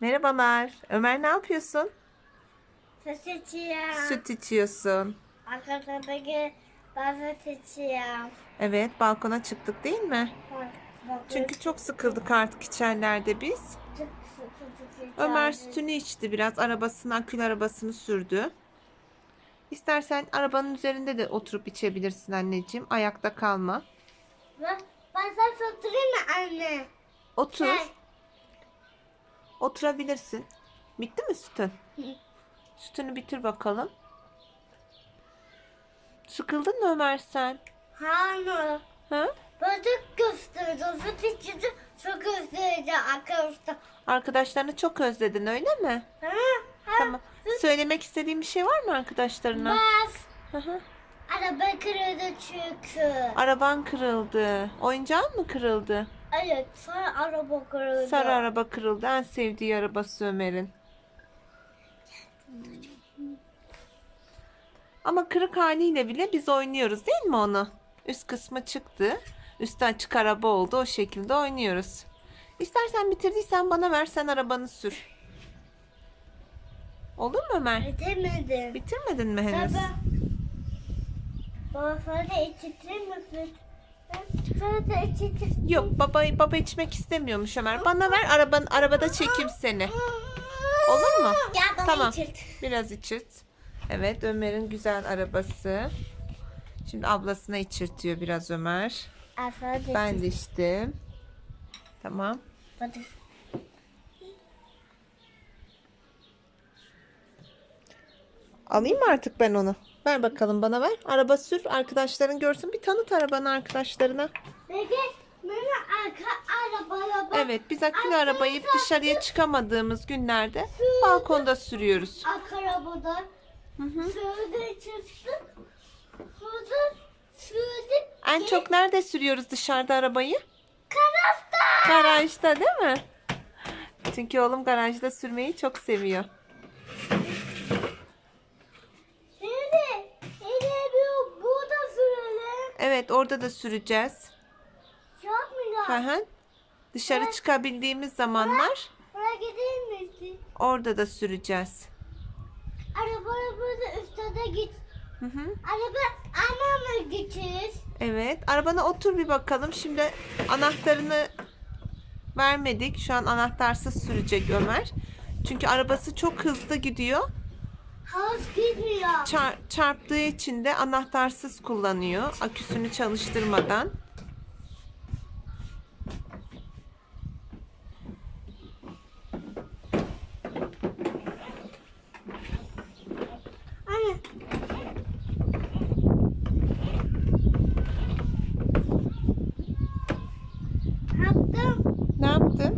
Merhabalar. Ömer ne yapıyorsun? Süt içiyorum. Süt içiyorsun. Ben süt içiyorum. Evet, balkona çıktık değil mi? Bak, bak, Çünkü çok sıkıldık artık içerlerde biz. çok Ömer sütünü içti biraz. Arabasını, akülü arabasını sürdü. İstersen arabanın üzerinde de oturup içebilirsin anneciğim. Ayakta kalma. Ben, ben sana oturayım mı anne? Otur. Gel. Oturabilirsin. Bitti mi sütün? Sütünü bitir bakalım. Sıkıldın mı Ömer sen? Hanım. Ha? Çok göstereceğim. Süt içince çok göstereceğim arkadaşlar. Arkadaşlarını çok özledin öyle mi? Ha? Ha? Tamam. Söylemek istediğin bir şey var mı arkadaşlarına? Bas. Hı hı. Araba kırıldı çünkü. Araban kırıldı. Oyuncağın mı kırıldı? Evet sonra araba kırıldı. Sarı araba kırıldı. En sevdiği arabası Ömer'in. Ama kırık haliyle bile biz oynuyoruz değil mi onu? Üst kısmı çıktı. Üstü açık araba oldu. O şekilde oynuyoruz. İstersen bitirdiysen bana ver sen arabanı sür. Olur mu Ömer? Bitirmedim. Bitirmedin mi henüz? Baba. Baba sana da Yok baba baba içmek istemiyormuş Ömer. Bana ver araban arabada çekeyim seni. Olur mu? Gel bana Tamam. içirt. Biraz içirt. Evet Ömer'in güzel arabası. Şimdi ablasına içirtiyor biraz Ömer. Da Ben de içtim. Tamam. Hadi. Alayım mı artık ben onu? Ver bakalım bana ver. Araba sür. Arkadaşların görsün. Bir tanıt arabanı arkadaşlarına. Evet biz akülü arabayı dışarıya çıkamadığımız günlerde balkonda sürüyoruz. Arabada. Şöyle çıktık. Şurada şöyle. En çok nerede sürüyoruz dışarıda arabayı? Karafta. Garajda değil mi? Çünkü oğlum garajda sürmeyi çok seviyor. Şimdi. Şimdi bir burada sürelim. Evet orada da süreceğiz. Yapmıyor. Hı hı. Dışarı çıkabildiğimiz zamanlar Buraya gidelim misin? orada da süreceğiz. Araba burada üstte git. Hı hı. Araba anamla gideceğiz. Evet. Arabana otur bir bakalım. Şimdi anahtarını vermedik. Şu an anahtarsız sürecek Ömer. Çünkü arabası çok hızlı gidiyor. Havuz gitmiyor. Çar- çarptığı için de anahtarsız kullanıyor. Aküsünü çalıştırmadan. Anne. Yaptım. Ne yaptın?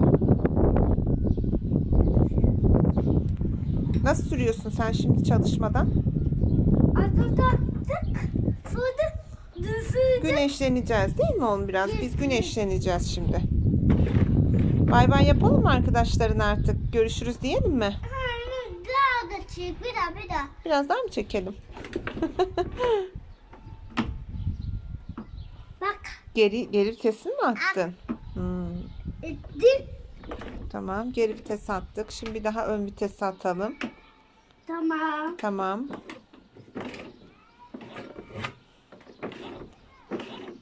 Nasıl sürüyorsun sen şimdi çalışmadan? Güneşleneceğiz değil mi oğlum biraz? Biz güneşleneceğiz şimdi. Bay bay yapalım mı arkadaşların artık? Görüşürüz diyelim mi? Daha da çık. Bir daha bir daha. Biraz daha mı çekelim? Bak. Geri geri vitesini mi attın? Hmm, Ettim. Tamam geri vites attık. Şimdi bir daha ön vites atalım. Tamam. Tamam.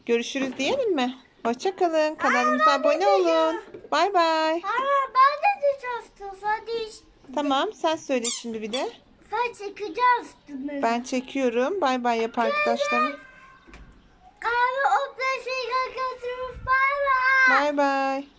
Görüşürüz diyelim mi? Hoşçakalın. Kanalımıza abone olun. Bay bay. Ama ben de çalıştım. Hadi işte. Tamam sen söyle şimdi bir de. Sen çekeceğiz üstüme. Ben çekiyorum. Bay bay yap arkadaşlarım. Kahve opla şey götürmüş. Bay bay. Bay bay.